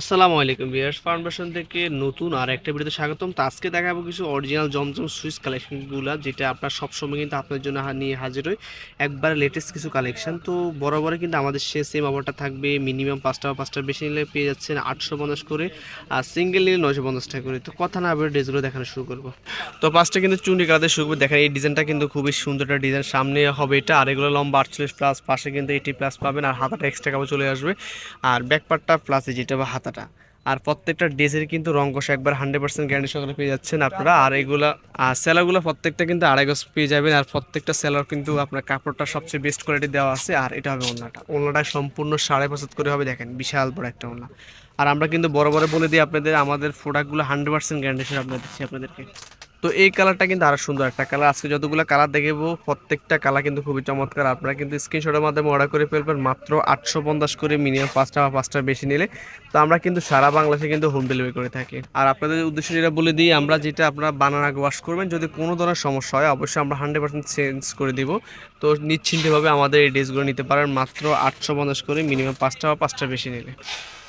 আসসালামু আলাইকুম বিয়ার্স ফাউন্ডেশন থেকে নতুন আর একটা ভিডিওতে স্বাগতম। তো আজকে দেখাবো কিছু অরিজিনাল জমজম সুইচ কালেকশনগুলো যেটা আপনার সবসময় কিন্তু আপনার জন্য নিয়ে হাজির হয়। একবারে লেটেস্ট কিছু কালেকশন তো বরাবরই কিন্তু আমাদের সে সেম অফারটা থাকবে। মিনিমাম পাঁচটা বা পাঁচটা বেশি নিলে পেয়ে যাচ্ছেন আটশো পঞ্চাশ করে, আর সিঙ্গেল নিলে নয়শো পঞ্চাশ টাকা করে। তো কথা না আবার ড্রেসগুলো দেখানো শুরু করব। তো পাঁচটা কিন্তু চুন্ডি কালাতে শুরু করব। দেখেন, এই ডিজাইনটা কিন্তু খুবই সুন্দর একটা ডিজাইন সামনে হবে এটা, আর এগুলো লম্বা আটচল্লিশ প্লাস পাশে কিন্তু এইটি প্লাস পাবেন, আর হাতাটা এক্সট্রা কাপড় চলে আসবে। আর ব্যাকপার্টটা প্লাসে যেটা বা হাতাটা আর প্রত্যেকটা ড্রেসের কিন্তু রং কষা একবার হান্ড্রেড পার্সেন্ট গ্যারান্টি সকালে পেয়ে যাচ্ছেন আপনারা। আর এগুলা, আর সেলারগুলো প্রত্যেকটা কিন্তু আড়াই গজ পেয়ে যাবেন। আর প্রত্যেকটা সেলার কিন্তু আপনার কাপড়টা সবচেয়ে বেস্ট কোয়ালিটি দেওয়া আছে। আর এটা হবে ওনাটা ওনাটা সম্পূর্ণ সাড়ে পাঁচ করে হবে, দেখেন। বিশাল বড় একটা ওনা আর আমরা কিন্তু বড় বড় বলে দিই আপনাদের, আমাদের প্রোডাক্টগুলো হান্ড্রেড পার্সেন্ট গ্যারান্টি সহ আপনাদের দিচ্ছি আপনাদেরকে। তো এই কালারটা কিন্তু আরও সুন্দর একটা কালার আজকে যতগুলো কালার দেখাবো, প্রত্যেকটা কালার কিন্তু খুবই চমৎকার। আপনারা কিন্তু স্ক্রিনশটের মাধ্যমে অর্ডার করে ফেলবেন মাত্র আটশো পঞ্চাশ করে মিনিমাম পাঁচটা বা পাঁচটা বেশি নিলে। তো আমরা কিন্তু সারা বাংলাদেশে কিন্তু হোম ডেলিভারি করে থাকি। আর আপনাদের উদ্দেশ্য যেটা বলে দিই, আমরা যেটা আপনারা বানানা ওয়াশ করবেন, যদি কোনো ধরনের সমস্যা হয়, অবশ্যই আমরা হান্ড্রেড পার্সেন্ট চেঞ্জ করে দিব। তো নিশ্চিন্তভাবে আমাদের এই ড্রেসগুলো নিতে পারেন মাত্র আটশো পঞ্চাশ করে মিনিমাম পাঁচটা বা পাঁচটা বেশি নিলে।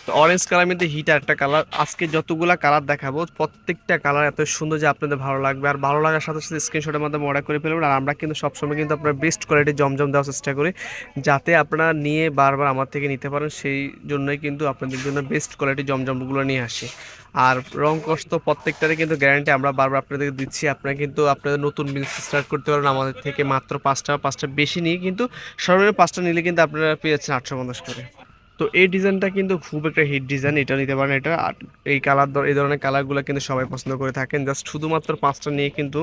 তো অরেঞ্জ কালার মধ্যে হিট একটা কালার আজকে যতগুলা কালার দেখাবো, প্রত্যেকটা কালার এত সুন্দর যে আপনাদের ভালো লাগবে। আর ভালো লাগার সাথে সাথে স্ক্রিনশটের মাধ্যমে অর্ডার করে ফেলবেন। আর আমরা কিন্তু সবসময় কিন্তু আপনার বেস্ট কোয়ালিটির জমজম দেওয়ার চেষ্টা করি, যাতে আপনারা নিয়ে বারবার আমার থেকে নিতে পারেন। সেই জন্যই কিন্তু আপনাদের জন্য বেস্ট কোয়ালিটির জমজমগুলো নিয়ে আসি। আর রং কষ্ট প্রত্যেকটারই কিন্তু গ্যারান্টি আমরা বারবার আপনাদেরকে দিচ্ছি। আপনারা কিন্তু আপনাদের নতুন বিজনেস স্টার্ট করতে পারেন। আমাদের থেকে মাত্র পাঁচটা পাঁচটা বেশি নিয়ে কিন্তু সর্বনিম্ন পাঁচটা নিলে কিন্তু আপনারা পেয়ে যাচ্ছেন আটশো পঞ্চাশ করে। তো এই ডিজাইনটা কিন্তু খুব একটা হিট ডিজাইন এটা নিতে পারেন, এটা আর এই কালার এই ধরনের কালারগুলো কিন্তু সবাই পছন্দ করে থাকেন। জাস্ট শুধুমাত্র পাঁচটা নিয়ে কিন্তু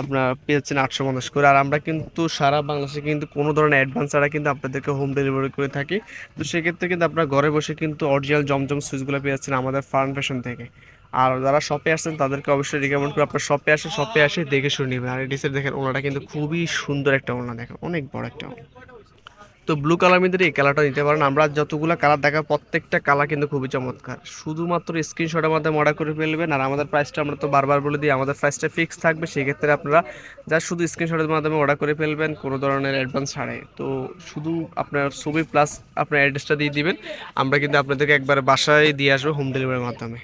আপনার পেয়ে যাচ্ছেন আটশো পঞ্চাশ করে। আর আমরা কিন্তু সারা বাংলাদেশে কিন্তু কোনো ধরনের অ্যাডভান্স ছাড়া কিন্তু আপনাদেরকে হোম ডেলিভারি করে থাকি। তো সেক্ষেত্রে কিন্তু আপনার ঘরে বসে কিন্তু অরিজিনাল জমজম সুইচগুলো পেয়ে যাচ্ছেন আমাদের ফার্ম ফ্যাশন থেকে। আর যারা শপে আসছেন, তাদেরকে অবশ্যই রিকমেন্ড করে আপনার শপে আসে শপে আসে দেখে শুনে নেবেন। আর এই ডিসের দেখেন, ওনাটা কিন্তু খুবই সুন্দর একটা ওনা দেখেন, অনেক বড় একটা তো ব্লু কালার মধ্যে এই কালারটা নিতে পারেন। আমরা যতগুলো কালার দেখা প্রত্যেকটা কালার কিন্তু খুবই চমৎকার। শুধুমাত্র স্ক্রিনশটের মাধ্যমে অর্ডার করে ফেলবেন, আর আমাদের প্রাইসটা আমরা তো বারবার বলে দিই, আমাদের প্রাইসটা ফিক্স থাকবে। সেক্ষেত্রে আপনারা যা শুধু স্ক্রিনশটের মাধ্যমে অর্ডার করে ফেলবেন, কোনো ধরনের অ্যাডভান্স ছাড়াই। তো শুধু আপনার ছবি প্লাস আপনার অ্যাড্রেসটা দিয়ে দিবেন, আমরা কিন্তু আপনাদেরকে একবার বাসায় দিয়ে আসব হোম ডেলিভারির মাধ্যমে।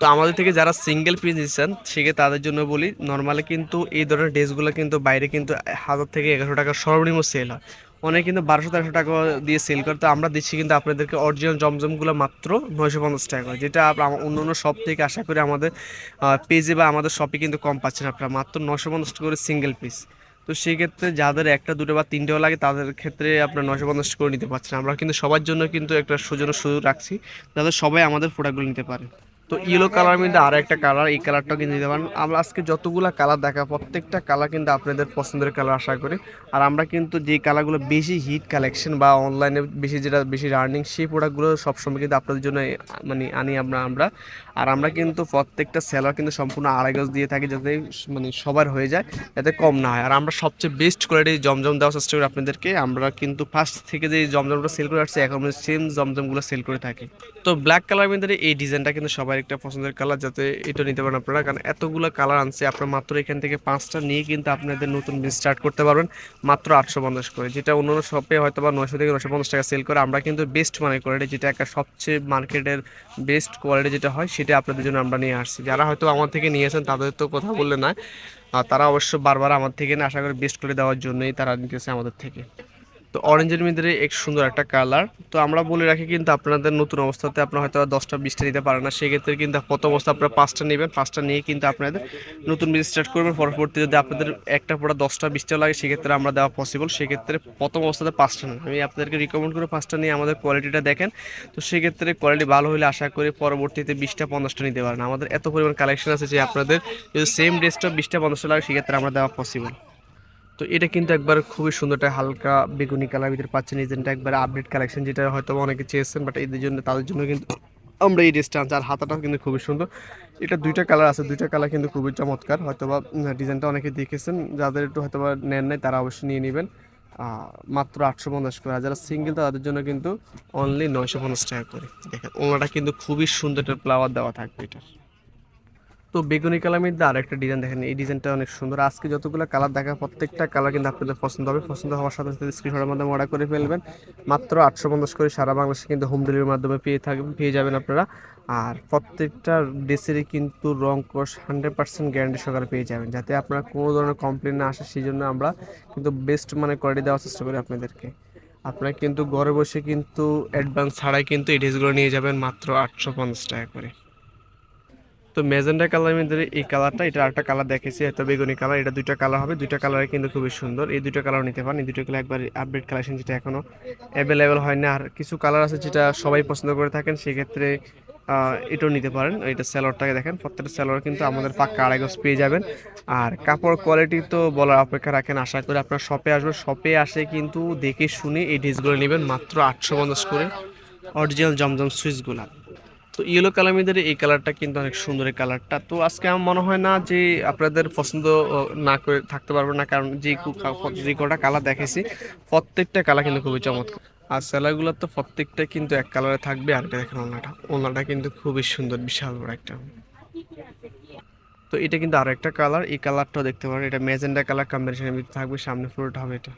তো আমাদের থেকে যারা সিঙ্গেল পিস নিচ্ছেন সেক্ষেত্রে তাদের জন্য বলি নর্মালি কিন্তু এই ধরনের ড্রেসগুলো কিন্তু বাইরে কিন্তু হাজার থেকে এগারোশো টাকা সর্বনিম্ন সেল হয়। অনেকে কিন্তু বারোশো, তেরোশো টাকা দিয়ে সেল করে। তো আমরা দিচ্ছি কিন্তু আপনাদেরকে অরিজিনাল জমজমগুলো মাত্র নয়শো পঞ্চাশ টাকা। করে যেটা অন্য অন্য শপ থেকে আশা করি আমাদের পেজে বা আমাদের শপে কিন্তু কম পাচ্ছেন আপনারা। মাত্র নশো পঞ্চাশ টাকা করে সিঙ্গেল পিস তো সেই ক্ষেত্রে যাদের একটা, দুটো বা তিনটেও লাগে, তাদের ক্ষেত্রে আপনার নশো পঞ্চাশ করে নিতে পারছেন। আমরা কিন্তু সবার জন্য কিন্তু একটা সুযোগ সুযোগ রাখছি, যাতে সবাই আমাদের প্রোডাক্টগুলো নিতে পারে। তো ইয়েলো কালার মধ্যে আরও একটা কালার এই কালারটাও কিন্তু নিতে পারেন। আমরা আজকে যতগুলা কালার দেখা, প্রত্যেকটা কালার কিন্তু আপনাদের পছন্দের কালার আশা করি। আর আমরা কিন্তু যে কালারগুলো বেশি হিট কালেকশন বা অনলাইনে বেশি যেটা, বেশি রানিং সেই প্রোডাক্টগুলো সবসময় কিন্তু আপনাদের জন্য মানে আনি আমরা আমরা। আর আমরা কিন্তু প্রত্যেকটা সেলার কিন্তু সম্পূর্ণ আড়াই গজ দিয়ে থাকি যাতে মানে সবার হয়ে যায়, যাতে কম না হয়। আর আমরা সবচেয়ে বেস্ট কোয়ালিটির জমজম দেওয়ার চেষ্টা করি আপনাদেরকে। আমরা কিন্তু ফার্স্ট থেকে যে জমজমটা সেল করে আসছি, এখন সেম জমজমগুলো সেল করে থাকি। তো ব্ল্যাক কালার মধ্যে এই ডিজাইনটা কিন্তু সবার একটা পছন্দের কালার যাতে এটা নিতে পারেন আপনারা। কারণ এতগুলো কালার আনছে, আপনার মাত্র এখান থেকে পাঁচটা নিয়ে কিন্তু আপনাদের নতুন বিজনেস স্টার্ট করতে পারবেন, মাত্র আটশো পঞ্চাশ করে। যেটা অন্য শপে হয়তো বা নয়শো থেকে নশো পঞ্চাশ টাকা সেল করে, আমরা কিন্তু বেস্ট মানে কোয়ালিটি যেটা একটা সবচেয়ে মার্কেটের বেস্ট কোয়ালিটি যেটা হয়, সেটা আপনাদের জন্য আমরা নিয়ে আসছি। যারা হয়তো আমার থেকে নিয়েছেন, তাদের তো কথা বললে না তারা অবশ্য বারবার আমার থেকে না, আশা করি বেস্ট করে দেওয়ার জন্যই তারা নিতেছে আমাদের থেকে। তো অরেঞ্জের মধ্যে এক সুন্দর একটা কালার তো আমরা বলে রাখি কিন্তু আপনাদের নতুন অবস্থাতে আপনার হয়তো দশটা, বিশটা নিতে পারেন না। সেক্ষেত্রে কিন্তু প্রথম অবস্থা আপনারা পাঁচটা নেবেন। পাঁচটা নিয়ে কিন্তু আপনাদের নতুন বিজনেস স্টার্ট করবেন। পরবর্তী যদি আপনাদের একটা পড়া দশটা, বিশটা লাগে, সেক্ষেত্রে আমরা দেওয়া পসিবল সেক্ষেত্রে প্রথম অবস্থাতে পাঁচটা নেন। আমি আপনাদেরকে রিকমেন্ড করে পাঁচটা নিয়ে আমাদের কোয়ালিটিটা দেখেন। তো সেক্ষেত্রে কোয়ালিটি ভালো হলে আশা করি পরবর্তীতে বিশটা, পঞ্চাশটা নিতে পারেন। আমাদের এত পরিমাণ কালেকশন আছে যে আপনাদের যদি সেম ড্রেসটা বিশটা, পঞ্চাশটা লাগে, সেক্ষেত্রে আমরা দেওয়া পসিবল তো এটা কিন্তু একবার খুবই সুন্দর একটা হালকা বেগুনি কালার ভিতরে পাচ্ছেন। এই ডিজাইনটা একবার আপডেট কালেকশন যেটা হয়তো অনেকে চেয়েছেন বাট এদের জন্য, তাদের জন্য কিন্তু আমরা এই ড্রেসটা আনছি। আর হাতাটাও কিন্তু খুবই সুন্দর। এটা দুইটা কালার আছে। দুইটা কালার কিন্তু খুবই চমৎকার। হয়তো বা ডিজাইনটা অনেকে দেখেছেন। যাদের একটু হয়তো বা নেন নাই, তারা অবশ্যই নিয়ে নেবেন। মাত্র আটশো পঞ্চাশ করে। আর যারা সিঙ্গেল তাদের জন্য কিন্তু অনলি নয়শো পঞ্চাশ টাকা করে। দেখেন ওনাটা কিন্তু খুবই সুন্দর একটা ফ্লাওয়ার দেওয়া থাকবে এটা তো বেগুনি কালার মধ্যে আরেকটা ডিজাইন দেখেন। এই ডিজাইনটা অনেক সুন্দর। আজকে যতগুলো কালার দেখা প্রত্যেকটা কালার কিন্তু আপনাদের পছন্দ হবে। পছন্দ হওয়ার সাথে সাথে স্ক্রিনশটের মাধ্যমে অর্ডার করে ফেলবেন। মাত্র আটশো পঞ্চাশ করে সারা বাংলাদেশে কিন্তু হোম ডেলিভারির মাধ্যমে পেয়ে থাকবেন পেয়ে যাবেন আপনারা। আর প্রত্যেকটা ড্রেসেরই কিন্তু রং কোর্স হান্ড্রেড পার্সেন্ট গ্যারান্টি সহকারে পেয়ে যাবেন। যাতে আপনারা কোনো ধরনের কমপ্লেন না আসে, সেই জন্য আমরা কিন্তু বেস্ট মানে কোয়ালিটি দেওয়ার চেষ্টা করি আপনাদেরকে। আপনারা কিন্তু ঘরে বসে কিন্তু অ্যাডভান্স ছাড়াই কিন্তু এই ড্রেসগুলো নিয়ে যাবেন মাত্র আটশো পঞ্চাশ টাকা করে। তো মেজেন্ডা কালার মধ্যে এই কালারটা, এটা একটা কালার দেখেছি এত বেগুনি কালার, এটা দুইটা কালার হবে। দুইটা কালার কিন্তু খুবই সুন্দর। এই দুইটা কালার নিতে পারেন। এই দুটো কালার একবার আপডেট কালেকশন যেটা এখনও অ্যাভেলেবেল হয় না আর কিছু কালার আছে যেটা সবাই পছন্দ করে থাকেন, সেক্ষেত্রে এটাও নিতে পারেন। এটা স্যালোয়ারটাকে দেখেন, প্রত্যেকটা স্যালোয়ার কিন্তু আমাদের পাক্কা আড়াই গজ পেয়ে যাবেন। আর কাপড় কোয়ালিটি তো বলার অপেক্ষা রাখেন, আশা করি আপনার শপে আসবেন। শপে আসে কিন্তু দেখে শুনে এই ড্রেসগুলো নেবেন মাত্র আটশো পঞ্চাশ করে। অরিজিনাল জমজম সুইচগুলা তো ইয়েলো কালার মধ্যে এই কালারটা কিন্তু অনেক সুন্দর এই কালারটা। তো আজকে আমার মনে হয় না যে আপনাদের পছন্দ না করে থাকতে পারবে না, কারণ যে যে কটা কালার দেখেছি, প্রত্যেকটা কালার কিন্তু খুবই চমৎকার। আর স্যালারগুলো তো প্রত্যেকটা কিন্তু এক কালারে থাকবে আর এটা দেখেন ওনাটা। ওনাটা কিন্তু খুবই সুন্দর, বিশাল বড় একটা। তো এটা কিন্তু আরও একটা কালার, এই কালারটাও দেখতে পারেন, এটা ম্যাজেন্ডা কালার কম্বিনেশনের ভিতরে থাকবে, সামনে পুরোটা হবে এটা।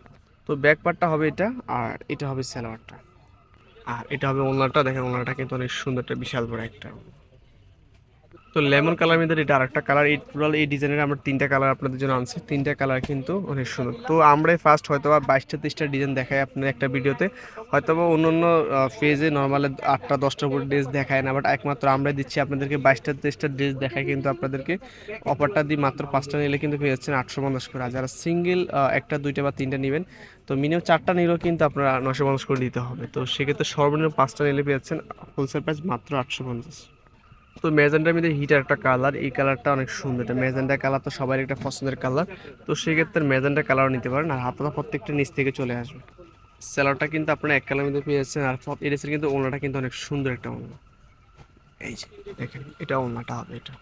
তো ব্যাক পার্টটা হবে এটা, আর এটা হবে স্যালোয়ারটা আর এটা হবে ওনারটা দেখেন ওনারটা কিন্তু অনেক সুন্দর একটা বিশাল বড় একটা তো লেমন কালার মধ্যে এটা আরেকটা কালার। এই টোটাল এই ডিজাইনের আমরা তিনটা কালার আপনাদের জন্য আনছি। তিনটা কালার কিন্তু অনেক সুন্দর। তো আমরাই ফার্স্ট হয়তো বা বাইশটা, তেইশটা ডিজাইন দেখাই আপনার একটা ভিডিওতে হয়তো বা অন্য অন্য ফেজে নর্মালে আটটা, দশটা করে ড্রেস দেখায় না বাট একমাত্র আমরাই দিচ্ছি আপনাদেরকে বাইশটা, তেইশটা ড্রেস দেখায় কিন্তু আপনাদেরকে। অফারটা দিয়ে মাত্র পাঁচটা নিলে কিন্তু পেয়ে যাচ্ছেন আটশো পঞ্চাশ করে। যারা সিঙ্গেল একটা, দুইটা বা তিনটা নেবেন, তো মিনিমাম চারটা নিলেও কিন্তু আপনারা নশো পঞ্চাশ করে দিতে হবে। তো সেক্ষেত্রে সর্বনিম্ন পাঁচটা নিলে পেয়ে যাচ্ছেন হোলসেল প্রাইস মাত্র আটশো পঞ্চাশ। তো ম্যাজেন্ডার মধ্যে হিটার একটা কালার এই কালারটা অনেক সুন্দর। এটা ম্যাজেন্ডা কালার তো সবার একটা পছন্দের কালার তো সেক্ষেত্রে ম্যাজেন্ডা কালারও নিতে পারেন আর হাতটা প্রত্যেকটা নিচ থেকে চলে আসবে। স্যালাডটা কিন্তু আপনারা এক কালার মধ্যে পেয়ে যাচ্ছেন আর এডেসের কিন্তু ওনাটা কিন্তু অনেক সুন্দর একটা ওনা এই যে, দেখেন, এটা ওনাটা হবে এটা।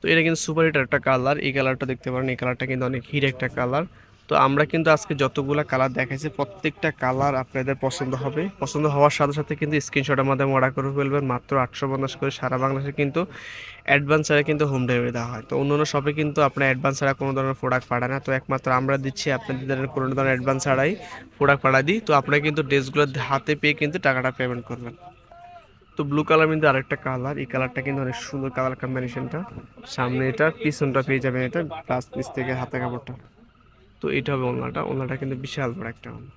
তো এটা কিন্তু সুপার হিটার একটা কালার এই কালারটা দেখতে পারেন, এই কালারটা কিন্তু অনেক হিট একটা কালার তো আমরা কিন্তু আজকে যতগুলো কালার দেখাইছি, প্রত্যেকটা কালার আপনাদের পছন্দ হবে। পছন্দ হওয়ার সাথে সাথে কিন্তু স্ক্রিনশটের মাধ্যমে অর্ডার করে ফেলবেন, মাত্র আটশো পঞ্চাশ করে সারা বাংলাদেশে কিন্তু অ্যাডভান্স ছাড়া কিন্তু হোম ডেলিভারি দেওয়া হয়। তো অন্য অন্য শপে কিন্তু আপনার অ্যাডভান্স ছাড়া কোনো ধরনের প্রোডাক্ট পাঠায় না। তো একমাত্র আমরা দিচ্ছি আপনাদের কোনো ধরনের অ্যাডভান্স ছাড়াই প্রোডাক্ট পাঠা দিই। তো আপনারা কিন্তু ড্রেসগুলো হাতে পেয়ে কিন্তু টাকাটা পেমেন্ট করবেন। তো ব্লু কালার কিন্তু আরেকটা কালার এই কালারটা কিন্তু অনেক সুন্দর কালার কম্বিনেশনটা সামনে এটা, পিছনটা পেয়ে যাবেন এটা প্লাস পিস থেকে হাতে কাপড়টা। তো এটা হবে ওনাটা। ওনাটা কিন্তু বিশাল বড় একটা ওনা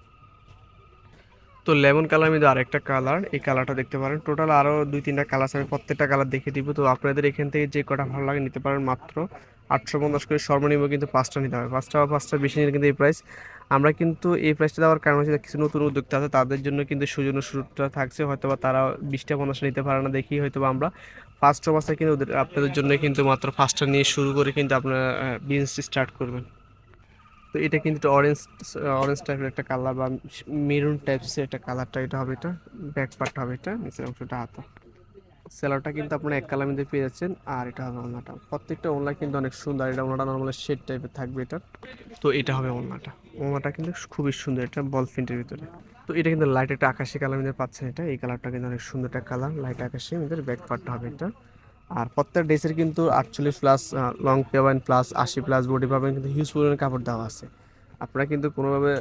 তো লেমন কালার মধ্যে আরেকটা কালার। এই কালারটা দেখতে পারেন। টোটাল আরও দুই, তিনটা কালার আমি প্রত্যেকটা কালার দেখে দিব। তো আপনাদের এখান থেকে যে কটা ভালো লাগে নিতে পারেন মাত্র আটশো পঞ্চাশ করে। সর্বনিম্ন কিন্তু পাঁচটা নিতে হবে। পাঁচটা বা পাঁচটা বেশি নিলে কিন্তু এই প্রাইস আমরা কিন্তু এই প্রাইসটা দেওয়ার কারণ হচ্ছে কিছু নতুন উদ্যোক্তা আছে, তাদের জন্য কিন্তু সুযোগ সুযোগটা থাকছে। হয়তো বা তারা বিশটা পঞ্চাশটা নিতে পারে না দেখি হয়তো বা আমরা পাঁচটা পাঁচটা কিন্তু আপনাদের জন্য কিন্তু মাত্র পাঁচটা নিয়ে শুরু করে কিন্তু আপনারা বিজনেস স্টার্ট করবেন। তো এটা কিন্তু অরেঞ্জ অরেঞ্জ টাইপের একটা কালার বা মেরুন টাইপসের একটা কালারটা এটা হবে এটা ব্যাক পার্ট হবে এটা, নিচের অংশটা হাতা। সেলারটা কিন্তু আপনারা এক কালার মধ্যে পেয়ে যাচ্ছেন, আর এটা হবে ওনাটা প্রত্যেকটা ওনলা কিন্তু অনেক সুন্দর এটা ওনাটা নর্মাল শেড টাইপের থাকবে এটা। তো এটা হবে ওনাটা ওনাটা কিন্তু খুবই সুন্দর এটা বল প্রিন্টের ভিতরে। তো এটা কিন্তু লাইট একটা আকাশি কালার মধ্যে পাচ্ছেন এটা, এই কালারটা কিন্তু অনেক সুন্দর একটা কালার লাইট আকাশি মধ্যে ব্যাক পার্টটা হবে এটা। আর প্রত্যেক ড্রেসের কিন্তু আটচল্লিশ প্লাস লং পাবেন প্লাস আশি প্লাস বডি পাবেন, কিন্তু হিউজ পরিমাণে কাপড় দেওয়া আছে। আপনারা কিন্তু কোনোভাবে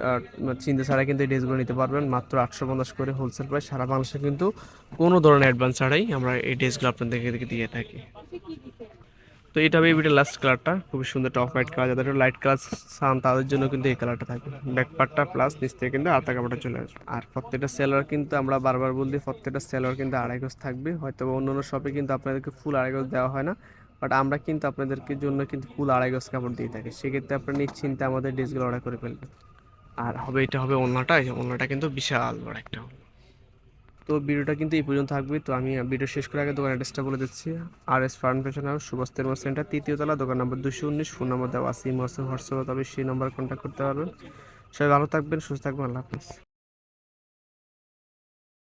চিন্তা ছাড়াই কিন্তু এই ড্রেসগুলো নিতে পারবেন। মাত্র আটশো পঞ্চাশ করে হোলসেল প্রাইস সারা বাংলাদেশে কিন্তু কোনো ধরনের অ্যাডভান্স ছাড়াই আমরা এই ড্রেসগুলো আপনাদেরকে দিয়ে থাকি। তো এটা হবে এবিটা লাস্ট কালারটা খুবই সুন্দর টপ হোয়াইট কালার যাদের লাইট কালার সান তাদের জন্য কিন্তু এই কালারটা থাকবে। ব্যাক পার্টটা প্লাস নিচ থেকে কিন্তু আতা কাপড়টা চলে আসবে। আর প্রত্যেকটা সেলার কিন্তু আমরা বারবার বলছি প্রত্যেকটা সেলার কিন্তু আড়াই থাকবে। হয়তো অন্য অন্য শপে কিন্তু আপনাদেরকে ফুল আড়াই গজ দেওয়া হয় না। বাট আমরা কিন্তু আপনাদেরকে জন্য কিন্তু ফুল আড়াই কাপড় দিয়ে থাকি। সেক্ষেত্রে আপনারা নিশ্চিন্তে আমাদের ড্রেসগুলো অর্ডার করে ফেলবেন। আর হবে, এটা হবে ওনাটা ওনাটা কিন্তু বিশাল বড় একটা। তো ভিডিওটা কিন্তু এই পর্যন্ত থাকবে। তো আমি ভিডিও শেষ করে আগে দোকান অ্যাড্রেসটা বলে দিচ্ছি। আর S firm fashion house Subhash তেরমা centre, তৃতীয় তলা, দোকান নম্বর দুশো উনিশ, ফোন নম্বর দেওয়া আসিম হোয়াটসঅ্যাপ হোয়াটসঅ্যাপে, তবে সেই নম্বর কন্ট্যাক্ট করতে পারবেন। সবাই ভালো থাকবেন, সুস্থ থাকবেন, আল্লাহ হাফিজ।